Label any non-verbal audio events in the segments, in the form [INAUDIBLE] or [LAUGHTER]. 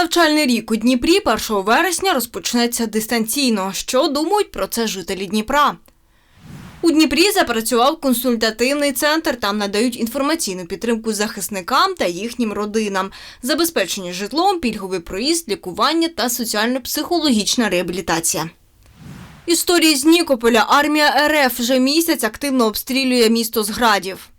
Навчальний рік у Дніпрі 1 вересня розпочнеться дистанційно. Що думають про це жителі Дніпра? У Дніпрі запрацював консультативний центр. Там надають інформаційну підтримку захисникам та їхнім родинам, забезпечення житлом, пільговий проїзд, лікування та соціально-психологічна реабілітація. Історії з Нікополя армія РФ вже місяць активно обстрілює місто з градів.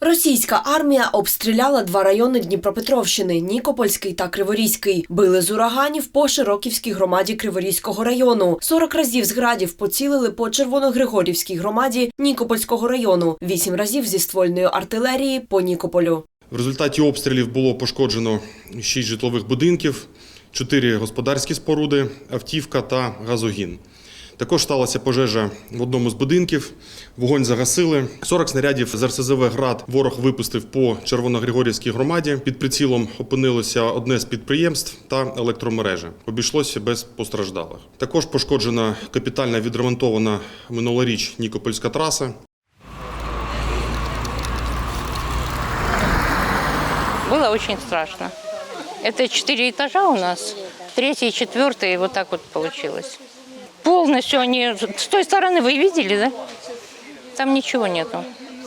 Російська армія обстріляла два райони Дніпропетровщини Нікопольський та Криворізький. Били з ураганів по Широківській громаді Криворізького району. 40 разів з градів поцілили по Червоногригорівській громаді Нікопольського району. Вісім разів зі ствольної артилерії по Нікополю. В результаті обстрілів було пошкоджено 6 житлових будинків, 4 господарські споруди, автівка та газогін. Також сталася пожежа в одному з будинків. Вогонь загасили. 40 снарядів з РСЗВ «Град» ворог випустив по Червоногригорівській громаді. Під прицілом опинилося одне з підприємств та електромережа. Обійшлося без постраждалих. Також пошкоджена капітально відремонтована минулоріч Нікопольська траса. Было очень страшно. Это четыре этажа у нас. Третий, четвертый, вот так вот получилось. Полностью они... С той стороны вы видели, да? Там ничего нету.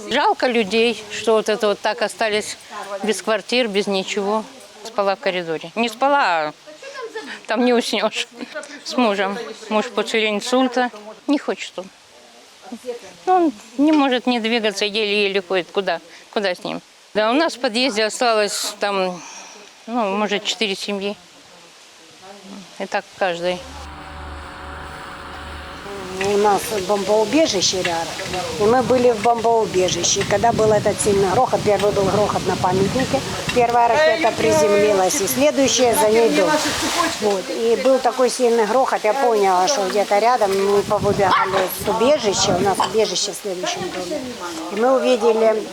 Жалко людей, что вот это вот так остались без квартир, без ничего. Спала в коридоре. Не спала, а там не уснешь. [LAUGHS] С мужем. Муж после инсульта. Не хочет он. Ну, Он не может не двигаться, еле-еле ходит. Куда? Куда с ним? Да, у нас в подъезде осталось там, ну, может, четыре семьи. И так каждый. У нас бомбоубежище рядом, и мы были в бомбоубежище. И Когда был этот сильный грохот, первый был грохот на памятнике, первая ракета приземлилась, и следующая за ней дом. Вот. И был такой сильный грохот, я поняла, что где-то рядом мы повыбегали с убежища, у нас убежище в следующем доме. И мы увидели,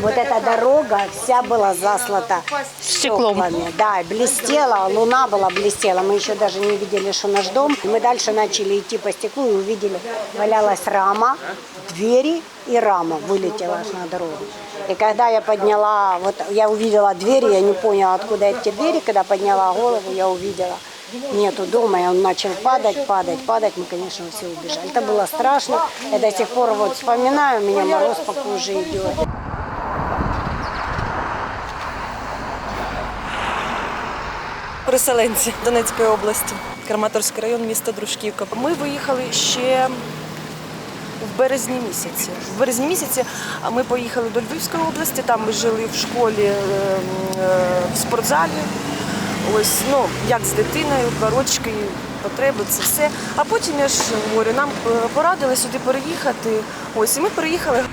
вот эта дорога вся была заслата Стеклом. стеклами. Да, блестела, луна была блестела. Мы еще даже не видели, что наш дом. Мы дальше начали идти по стеклу и увидели, валялась рама, двери и рама вылетела аж на дорогу. И когда я подняла, вот я увидела двери, я не поняла, откуда эти двери, когда подняла голову, я увидела, нету дома, и он начал падать, падать, падать, мы, конечно, все убежали. Это было страшно, я до сих пор вот вспоминаю, у меня мороз по коже идет. Переселенці Донецької області, Краматорський район, місто Дружківка. Ми виїхали ще в березні місяці. В березні місяці ми поїхали до Львівської області, там ми жили в школі е, е, в спортзалі. Ось, ну, як з дитиною, корочки, потреби, це все. А потім я ж говорю, нам е, порадили сюди переїхати. Ось, і ми переїхали.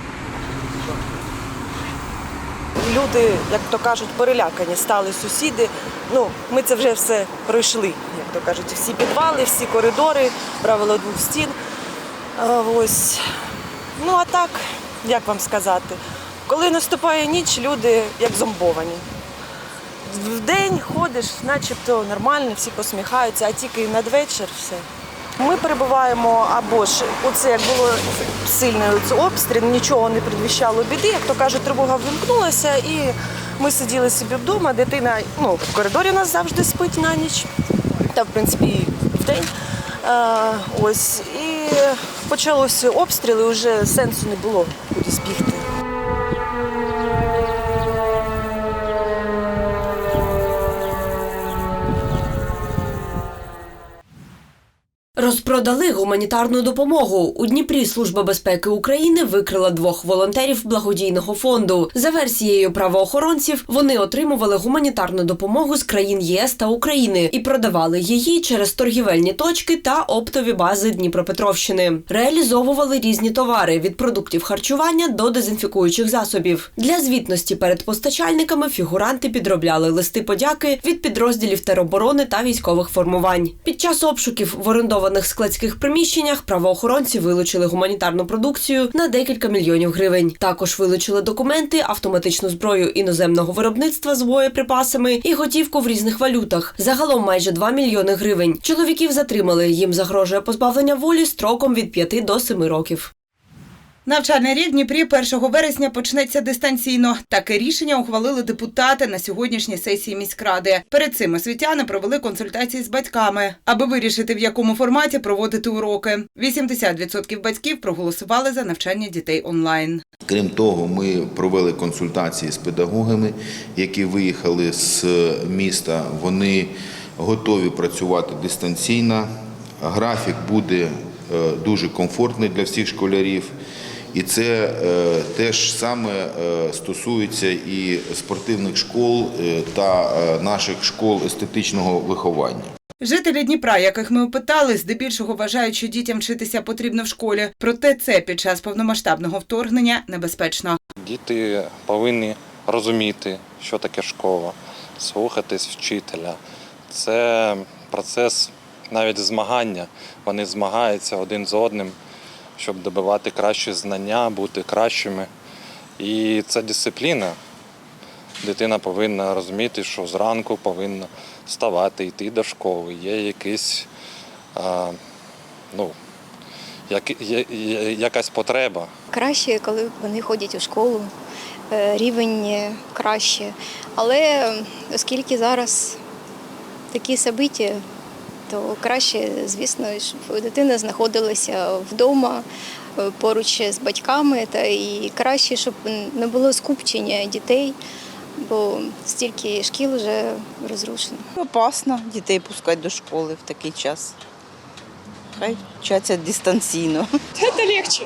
Люди, як то кажуть, перелякані стали сусіди. Ну, ми це вже все пройшли, як то кажуть, всі підвали, всі коридори, правило двох стін. Ось. Ну а так, як вам сказати, коли наступає ніч, люди як зомбовані. В день ходиш, начебто нормально, всі посміхаються, а тільки надвечір все. Ми перебуваємо або ж оце як було сильний обстріл, нічого не предвіщало біди. Як то кажуть, тривога вимкнулася, і ми сиділи собі вдома. Дитина ну, в коридорі у нас завжди спить на ніч, та в принципі і вдень. Е, ось і почалося обстріли, вже сенсу не було кудись бігти. Розпродали гуманітарну допомогу. У Дніпрі Служба безпеки України викрила двох волонтерів благодійного фонду. За версією правоохоронців, вони отримували гуманітарну допомогу з країн ЄС та України і продавали її через торгівельні точки та оптові бази Дніпропетровщини. Реалізовували різні товари від продуктів харчування до дезінфікуючих засобів. Для звітності перед постачальниками фігуранти підробляли листи подяки від підрозділів тероборони та військових формувань. Під час обшуків в орендованих складських приміщеннях правоохоронці вилучили гуманітарну продукцію на декілька мільйонів гривень. Також вилучили документи, автоматичну зброю іноземного виробництва з боєприпасами і готівку в різних валютах. Загалом майже 2 мільйони гривень. Чоловіків затримали. Їм загрожує позбавлення волі строком від 5 до 7 років. Навчальний рік в Дніпрі 1 вересня почнеться дистанційно. Таке рішення ухвалили депутати на сьогоднішній сесії міськради. Перед цим освітяни провели консультації з батьками, аби вирішити, в якому форматі проводити уроки. 80% батьків проголосували за навчання дітей онлайн. Крім того, ми провели консультації з педагогами, які виїхали з міста. Вони готові працювати дистанційно. Графік буде е, дуже комфортний для всіх школярів. І це е, теж саме е, стосується і спортивних школ е, та е, наших школ естетичного виховання. Жителі Дніпра, яких ми опитали, здебільшого вважають, що дітям вчитися потрібно в школі. Проте це під час повномасштабного вторгнення небезпечно. Діти повинні розуміти, що таке школа, слухатись вчителя. Це процес навіть змагання. Вони змагаються один з одним, щоб добивати кращі знання, бути кращими. І це дисципліна. Дитина повинна розуміти, що зранку повинна вставати, йти до школи. Є якийсь, а, ну, як, є, є якась потреба. Краще, коли вони ходять у школу, е, рівень краще. Але оскільки зараз такі собиття, то краще, звісно, щоб дитина знаходилася вдома е, поруч з батьками, та і краще, щоб не було скупчення дітей, бо стільки шкіл вже розрушено. Опасно дітей пускати до школи в такий час. Хай вчаться дистанційно. Это легче.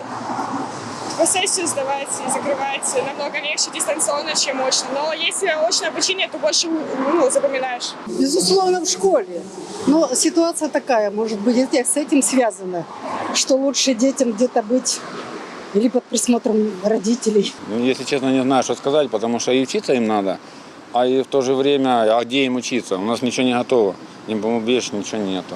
По сессию сдавать и закрывать намного легче дистанционно, чем очно. Но если очное обучение, то больше ну, запоминаешь. Безусловно, в школе. Но ситуация такая, может быть, это с этим связано, что лучше детям где-то быть или под присмотром родителей. Ну, если честно, не знаю, что сказать, потому что и учиться им надо, а и в то же время, а где им учиться? У нас ничего не готово, ни бомбеж, ничего нету.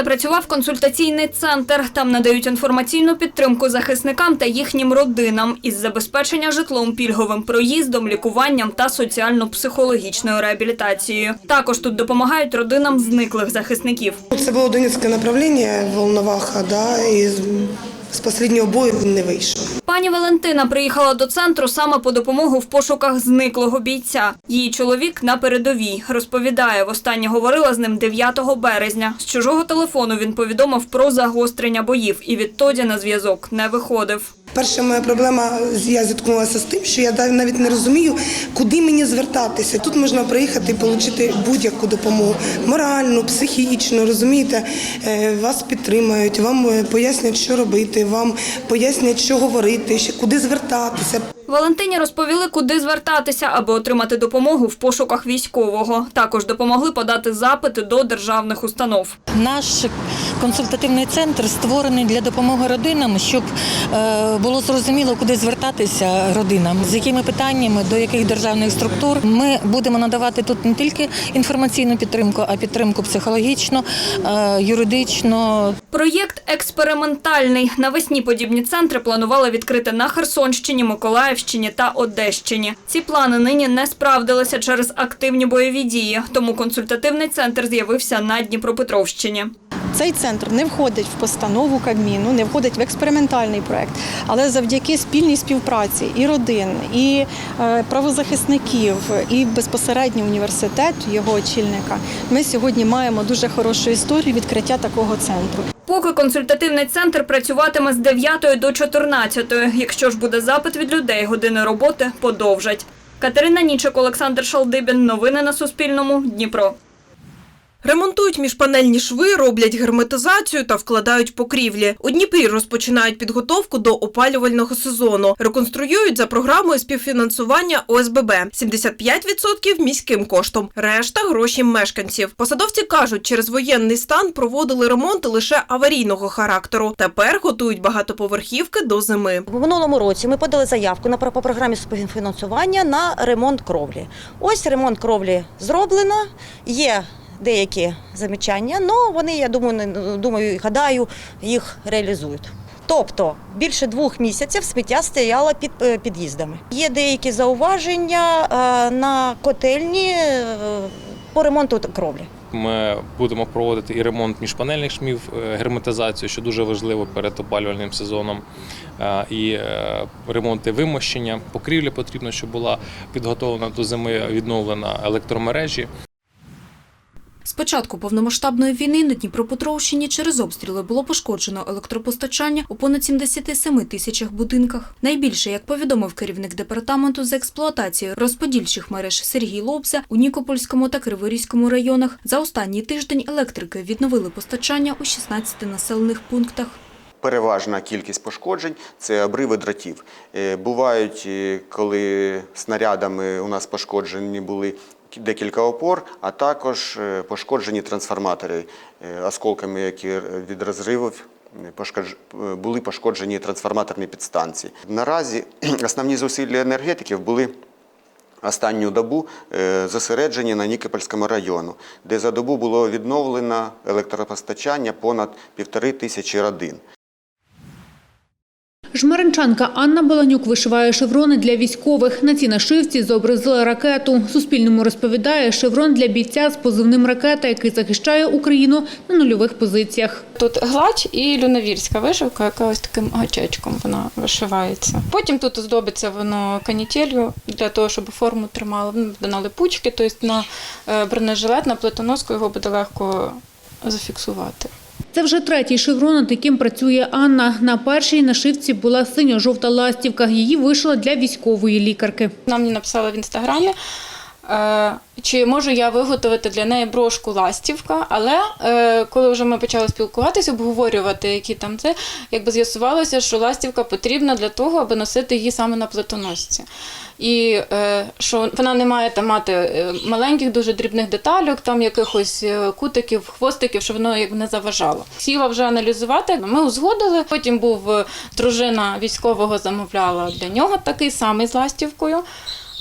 Запрацював консультаційний центр. Там надають інформаційну підтримку захисникам та їхнім родинам із забезпечення житлом, пільговим проїздом, лікуванням та соціально-психологічною реабілітацією. Також тут допомагають родинам зниклих захисників. Це було Донецьке направлення Волноваха, да, і з, останнього бою він не вийшов. Пані Валентина приїхала до центру саме по допомогу в пошуках зниклого бійця. Її чоловік на передовій. Розповідає, востаннє говорила з ним 9 березня. З чужого телефону він повідомив про загострення боїв і відтоді на зв'язок не виходив. Перша моя проблема, я зіткнулася з тим, що я навіть не розумію, куди мені звертатися. Тут можна приїхати і отримати будь-яку допомогу моральну, психічну, розумієте, Е, вас підтримають, вам е, пояснять, що робити, вам пояснять, що говорити, куди звертатися. Валентині розповіли, куди звертатися, аби отримати допомогу в пошуках військового. Також допомогли подати запити до державних установ. Наш консультативний центр створений для допомоги родинам, щоб е, було зрозуміло, куди звертатися родинам, з якими питаннями, до яких державних структур. Ми будемо надавати тут не тільки інформаційну підтримку, а підтримку психологічну, е, юридичну, Проєкт експериментальний. Навесні подібні центри планували відкрити на Херсонщині, Миколаївщині та Одещині. Ці плани нині не справдилися через активні бойові дії, тому консультативний центр з'явився на Дніпропетровщині. Цей центр не входить в постанову Кабміну, не входить в експериментальний проект, але завдяки спільній співпраці і родин, і е, правозахисників, і безпосередньо університет його очільника. Ми сьогодні маємо дуже хорошу історію відкриття такого центру. Поки консультативний центр працюватиме з 9 до 14. Якщо ж буде запит від людей, години роботи подовжать. Катерина Нічик, Олександр Шалдибін. Новини на Суспільному. Дніпро. Ремонтують міжпанельні шви, роблять герметизацію та вкладають покрівлі. У Дніпрі розпочинають підготовку до опалювального сезону. Реконструюють за програмою співфінансування ОСББ. 75% міським коштом. Решта гроші мешканців. Посадовці кажуть, через воєнний стан проводили ремонти лише аварійного характеру. Тепер готують багатоповерхівки до зими. В минулому році ми подали заявку на по програмі співфінансування на ремонт кровлі. Ось ремонт кровлі зроблено. Є деякі замічання, але вони, я думаю, думаю, і гадаю, їх реалізують. Тобто більше двох місяців сміття стояло під е, під'їздами. Є деякі зауваження е, на котельні. е, по ремонту кровлі. Ми будемо проводити і ремонт міжпанельних шмів, герметизацію, що дуже важливо перед опалювальним сезоном, і ремонти вимощення. Покрівля потрібно, щоб була підготовлена до зими, відновлена електромережі. З початку повномасштабної війни на Дніпропетровщині через обстріли було пошкоджено електропостачання у понад 77 тисячах будинках. Найбільше, як повідомив керівник департаменту з експлуатації розподільчих мереж Сергій Лобза, у Нікопольському та Криворізькому районах за останній тиждень електрики відновили постачання у 16 населених пунктах. Переважна кількість пошкоджень це обриви дротів. Е, Бувають, е, коли снарядами у нас пошкоджені були декілька опор, а також е, пошкоджені трансформатори е, осколками, які від розривів е, пошкодж- е, були пошкоджені трансформаторні підстанції. Наразі [CLEARS THROAT] основні зусилля енергетиків були останню добу зосереджені на Нікопольському району, де за добу було відновлено електропостачання понад півтори тисячі родин. Жмеринчанка Анна Баланюк вишиває шеврони для військових. На цій нашивці зобразила ракету. Суспільному розповідає шеврон для бійця з позивним ракета, який захищає Україну на нульових позиціях. Тут гладь і люнавірська вишивка, яка ось таким гачечком вона вишивається. Потім тут здобиться воно канітелью для того, щоб форму тримало. На липучки, тобто на е, бронежилет, на плитоноску його буде легко зафіксувати. Це вже третій шеврон, над яким працює Анна. На першій нашивці була синьо-жовта ластівка. Її вишила для військової лікарки. Вона мені написала в інстаграмі, чи можу я виготовити для неї брошку ластівка, але е, коли вже ми почали спілкуватися, обговорювати, які там це, якби з'ясувалося, що ластівка потрібна для того, аби носити її саме на плитоносці. І е, що вона не має там мати е, маленьких, дуже дрібних детальок, там якихось е, кутиків, хвостиків, щоб воно якби не заважало. Сіла вже аналізувати. Ми узгодили. Потім був е, дружина військового замовляла для нього такий самий з ластівкою.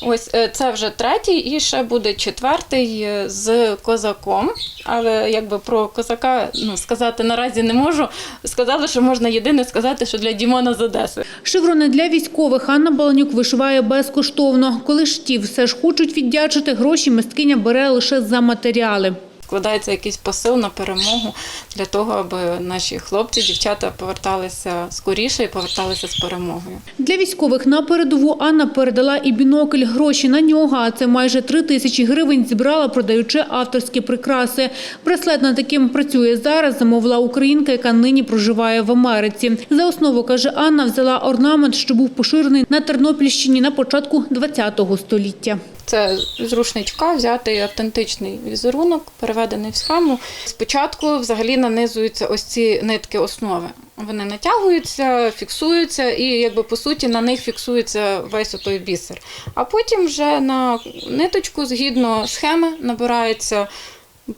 Ось е, це вже третій, і ще буде четвертий е, з козаком. Але якби про козака ну, сказати наразі не можу. Сказали, що можна єдине сказати, що для Дімона з Одеси. Шеврони для військових Анна Баланюк вишиває безкоштовно. Коли ж ті все ж хочуть віддячити, гроші мисткиня бере лише за матеріали. Складається якийсь посил на перемогу для того, аби наші хлопці, дівчата поверталися скоріше і поверталися з перемогою. Для військових на передову Анна передала і бінокль. Гроші на нього, а це майже три тисячі гривень, зібрала, продаючи авторські прикраси. Браслет над яким працює зараз, замовила українка, яка нині проживає в Америці. За основу, каже Анна, взяла орнамент, що був поширений на Тернопільщині на початку ХХ століття. Це з рушничка взяти автентичний візерунок, переведений в схему. Спочатку взагалі нанизуються ось ці нитки основи. Вони натягуються, фіксуються, і якби по суті на них фіксується весь отой бісер. А потім вже на ниточку згідно схеми набирається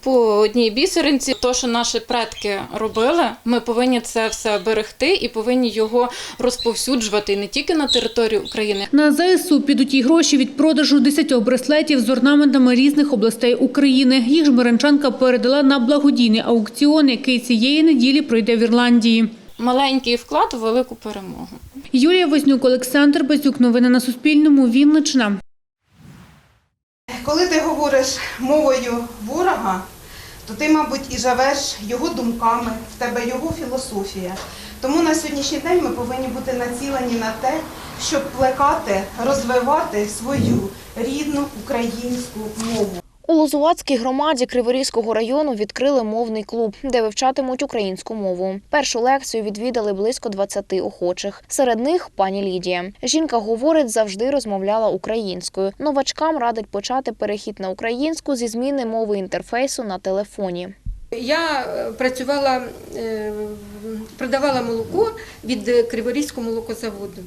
по одній бісеринці. То, що наші предки робили, ми повинні це все берегти і повинні його розповсюджувати не тільки на території України, На ЗСУ підуть і гроші від продажу 10 браслетів з орнаментами різних областей України. Їх жмеренчанка передала на благодійний аукціон, який цієї неділі пройде в Ірландії. маленький вклад у велику перемогу. Юлія Вознюк, Олександр Базюк. Новини на Суспільному. Вінниччина. Коли ти говориш мовою ворога, то ти, мабуть, і живеш його думками, в тебе його філософія. Тому на сьогоднішній день ми повинні бути націлені на те, щоб плекати, розвивати свою рідну українську мову. У Лозувацькій громаді Криворізького району відкрили мовний клуб, де вивчатимуть українську мову. Першу лекцію відвідали близько 20 охочих. Серед них пані Лідія. Жінка говорить, завжди розмовляла українською. Новачкам радить почати перехід на українську зі зміни мови інтерфейсу на телефоні. Я е, працювала, е, продавала молоко від Криворізького молокозаводу.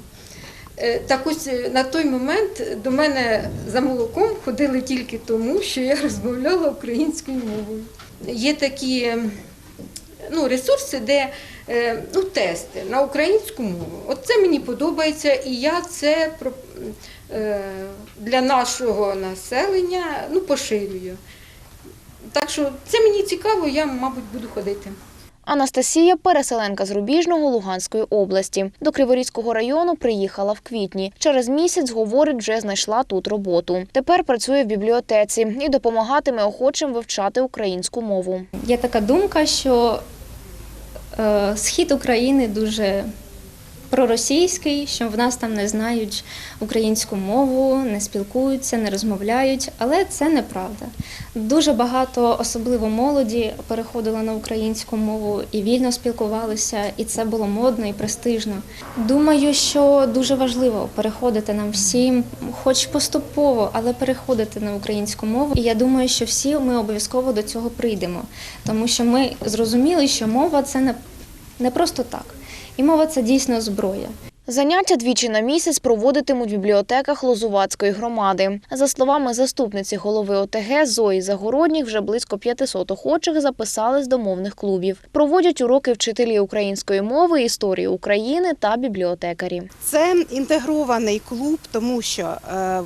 Е, Так ось е, на той момент до мене за молоком ходили тільки тому, що я [LAUGHS] розмовляла українською мовою. Є такі е, ну, ресурси, де ну, тести на українську мову. От це мені подобається, і я це для нашого населення ну, поширюю. Так що це мені цікаво, я, мабуть, буду ходити. Анастасія переселенка з Рубіжного Луганської області. До Криворізького району приїхала в квітні. Через місяць, говорить, вже знайшла тут роботу. Тепер працює в бібліотеці і допомагатиме охочим вивчати українську мову. Є така думка, що е, схід України дуже проросійський, що в нас там не знають українську мову, не спілкуються, не розмовляють, але це неправда. Дуже багато, особливо молоді, переходило на українську мову і вільно спілкувалися, і це було модно і престижно. Думаю, що дуже важливо переходити нам всім, хоч поступово, але переходити на українську мову. І я думаю, що всі ми обов'язково до цього прийдемо, тому що ми зрозуміли, що мова це не просто так. І мова це дійсно зброя. Заняття двічі на місяць проводитимуть в бібліотеках Лозувацької громади. За словами заступниці голови ОТГ Зої Загородніх, вже близько 500 охочих записались до мовних клубів. Проводять уроки вчителі української мови, історії України та бібліотекарі. Це інтегрований клуб, тому що е,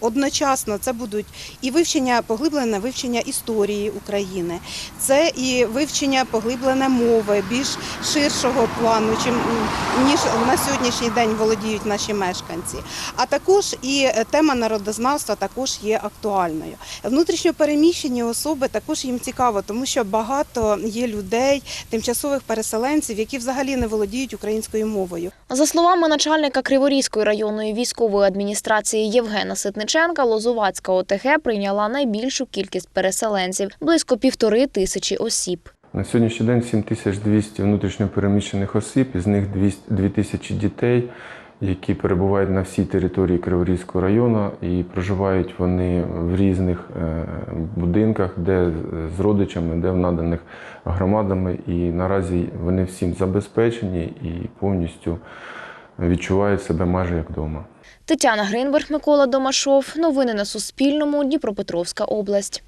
одночасно це будуть і вивчення, поглиблене вивчення історії України, це і вивчення поглиблене мови більш ширшого плану, чим ніж на сьогоднішній день володіють наші мешканці. А також і е, тема народознавства також є актуальною. Внутрішньо переміщені особи також їм цікаво, тому що багато є людей, тимчасових переселенців, які взагалі не володіють українською мовою. За словами начальника Криворізької районної військової адміністрації Євгена Ситниченка, Лозувацька ОТГ прийняла найбільшу кількість переселенців близько півтори тисячі осіб. На сьогоднішній день 7200 внутрішньопереміщених осіб, із них 200 2000 дітей, які перебувають на всій території Криворізького району і проживають вони в різних е, будинках, де з родичами, де в наданих громадами. І наразі вони всім забезпечені і повністю відчувають себе майже як вдома. Тетяна Гринберг, Микола Домашов. Новини на Суспільному. Дніпропетровська область.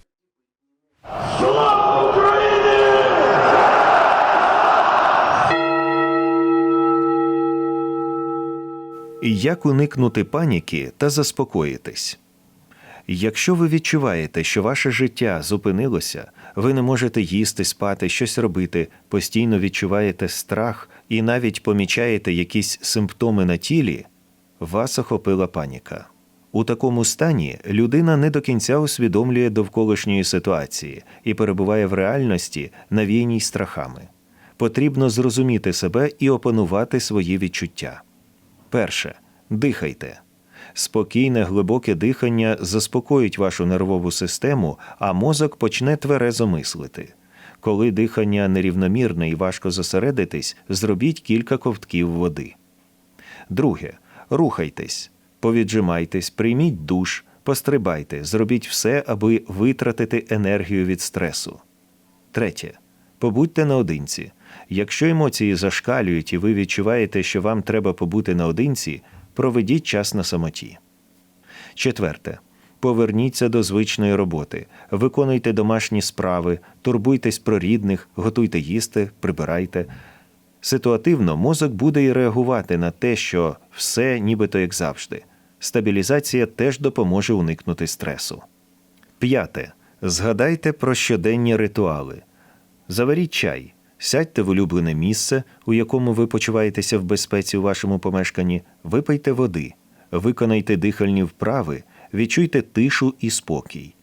Як уникнути паніки та заспокоїтись? Якщо ви відчуваєте, що ваше життя зупинилося, ви не можете їсти, спати, щось робити, постійно відчуваєте страх і навіть помічаєте якісь симптоми на тілі, вас охопила паніка. У такому стані людина не до кінця усвідомлює довколишньої ситуації і перебуває в реальності, навіяній страхами. Потрібно зрозуміти себе і опанувати свої відчуття. Перше. Дихайте. Спокійне глибоке дихання заспокоїть вашу нервову систему, а мозок почне тверезо мислити. Коли дихання нерівномірне і важко зосередитись, зробіть кілька ковтків води. Друге. Рухайтесь, повіджимайтесь, прийміть душ, пострибайте, зробіть все, аби витратити енергію від стресу. Третє. Побудьте наодинці. Якщо емоції зашкалюють і ви відчуваєте, що вам треба побути наодинці, проведіть час на самоті. Четверте. Поверніться до звичної роботи, виконуйте домашні справи, турбуйтесь про рідних, готуйте їсти, прибирайте. Ситуативно мозок буде і реагувати на те, що все нібито як завжди. Стабілізація теж допоможе уникнути стресу. П'яте. Згадайте про щоденні ритуали. Заваріть чай, сядьте в улюблене місце, у якому ви почуваєтеся в безпеці у вашому помешканні, випийте води, виконайте дихальні вправи, відчуйте тишу і спокій.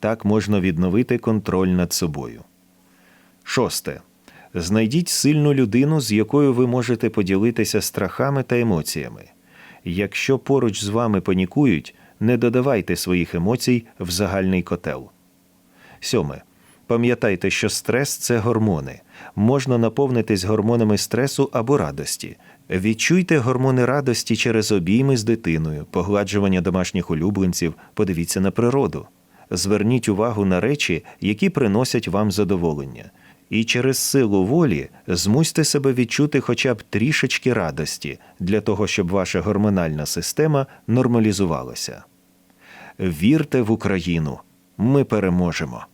Так можна відновити контроль над собою. Шосте. Знайдіть сильну людину, з якою ви можете поділитися страхами та емоціями. Якщо поруч з вами панікують, не додавайте своїх емоцій в загальний котел. Сьоме. Пам'ятайте, що стрес це гормони. Можна наповнитись гормонами стресу або радості. Відчуйте гормони радості через обійми з дитиною, погладжування домашніх улюбленців, подивіться на природу. Зверніть увагу на речі, які приносять вам задоволення. І через силу волі змусьте себе відчути хоча б трішечки радості для того, щоб ваша гормональна система нормалізувалася. Вірте в Україну! Ми переможемо!